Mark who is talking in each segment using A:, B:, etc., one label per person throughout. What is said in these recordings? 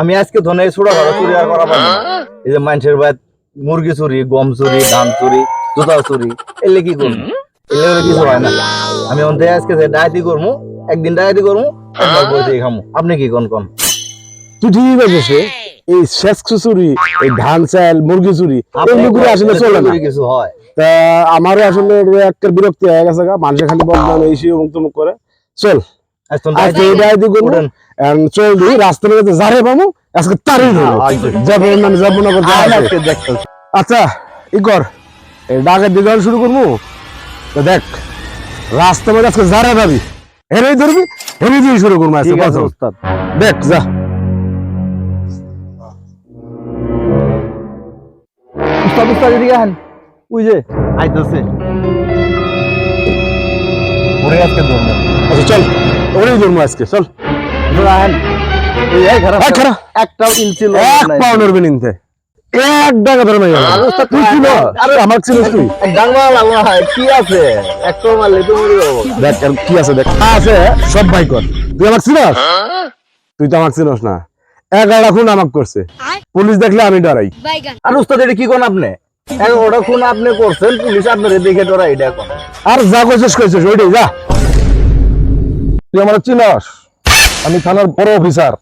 A: আমি আজকে ধনে ছোড়া ভাড়া চুরি আর করা পারব না। এই যে মানুষের বাদ মুরগি চুরি গম চুরি ধান চুরি জুতা চুরি এলে কি করব? এলে কিছু হয় না। আমি অন্তে আজকে যে ডায়েটি করব একদিন ডায়েটি করব একবার বইতে খামো। আপনি কি কোন কোন?
B: তুই ঠিকই বলছিস রে। এই শেষ চুরি এই ধান চাল মুরগি চুরি এগুলো আসলে চলে না।
A: কিছু হয়?
B: তা আমারও আসলে একটা বিরক্তি হয়ে গেছে গা মানুষে খালি বদনাম এই সেই অমুক তমুক করে। চল।
A: আজকে
B: রাস্তার মধ্যে যারে পাবো আজকে তারই
A: আচ্ছা।
B: যাব মানে যাব না। আচ্ছা ই কর ডাকের দিকে শুরু করব? তো দেখ রাস্তা মধ্যে আজকে যারা পাবি। ধরবি হেরে দিয়ে শুরু করব আজকে
A: ঠিক আছে
B: প্রথম।
A: ওস্তাদ।
B: দেখ যা।
A: উস্তাদ উস্তাদ এদিকে আহেন। ওই যে আইতেছে। ওরে আজকে ধরবো।
B: আচ্ছা চল। ওরেই ধরবো আজকে চল।
A: ধরে আহেন এই এই খারাপ
B: এই খারাপ।
A: একটাও ইঞ্চি
B: এক পাও নড়বি নিতে। এক ডাকা ধরে নাই তুই ছিল আরে আমার ছিল তুই?
A: ডাঙ্গা লাগা হয় কি আছে? একটাও মারলে তো মরে যাব।
B: দেখ আর কি আছে দেখ। আছে সব ভাই তুই আমার চিনস? তুই তো আমার চিনস না। এগারোটা খুন আমাক করছে। পুলিশ দেখলে আমি ডরাই।
C: বাইগান
A: আর উস্তাদ এটা কি কোন আপনি? এগারোটা খুন আপনি করছেন পুলিশ আপনার দেখে তোরা এটা
B: আর যা করছিস করছিস ওইটাই যা। তুই আমার চিনস? আমি থানার বড় অফিসার।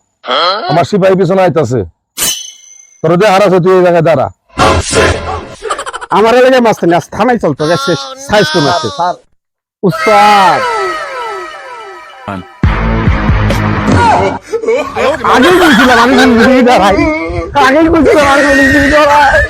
B: আমার সিপাহী পিছনে আইতাছে। তোর যে হারাস তুই এই জায়গায় দাঁড়া। আমার এলাকায় মাছ নেই আজ থানায় চলতো গেছে সাইজ মারছে
A: স্যার উস্তাদ!
B: আগেই বলছিলাম আমি দাঁড়াই আগেই বলছিলাম আমি দাঁড়াই